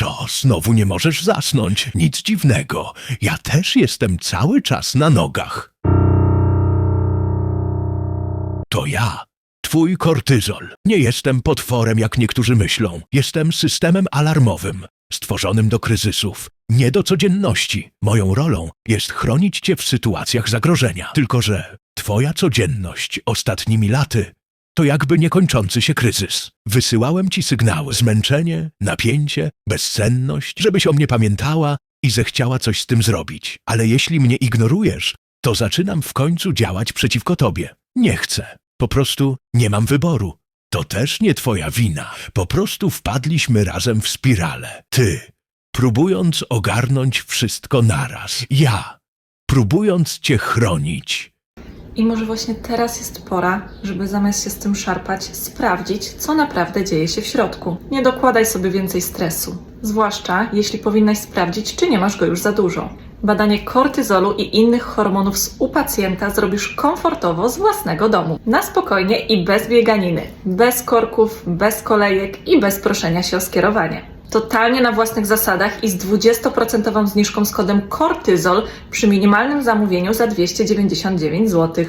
Co, znowu nie możesz zasnąć? Nic dziwnego. Ja też jestem cały czas na nogach. To ja, twój kortyzol. Nie jestem potworem, jak niektórzy myślą. Jestem systemem alarmowym, stworzonym do kryzysów, nie do codzienności. Moją rolą jest chronić cię w sytuacjach zagrożenia. Tylko, że twoja codzienność ostatnimi laty to jakby niekończący się kryzys. Wysyłałem ci sygnały, zmęczenie, napięcie, bezsenność, żebyś o mnie pamiętała i zechciała coś z tym zrobić. Ale jeśli mnie ignorujesz, to zaczynam w końcu działać przeciwko tobie. Nie chcę. Po prostu nie mam wyboru. To też nie twoja wina. Po prostu wpadliśmy razem w spiralę. Ty, próbując ogarnąć wszystko naraz. Ja, próbując cię chronić. I może właśnie teraz jest pora, żeby zamiast się z tym szarpać, sprawdzić, co naprawdę dzieje się w środku. Nie dokładaj sobie więcej stresu, zwłaszcza jeśli powinnaś sprawdzić, czy nie masz go już za dużo. Badanie kortyzolu i innych hormonów z u pacjenta zrobisz komfortowo z własnego domu. Na spokojnie i bez bieganiny, bez korków, bez kolejek i bez proszenia się o skierowanie. Totalnie na własnych zasadach i z 20% zniżką z kodem kortyzol przy minimalnym zamówieniu za 299 zł.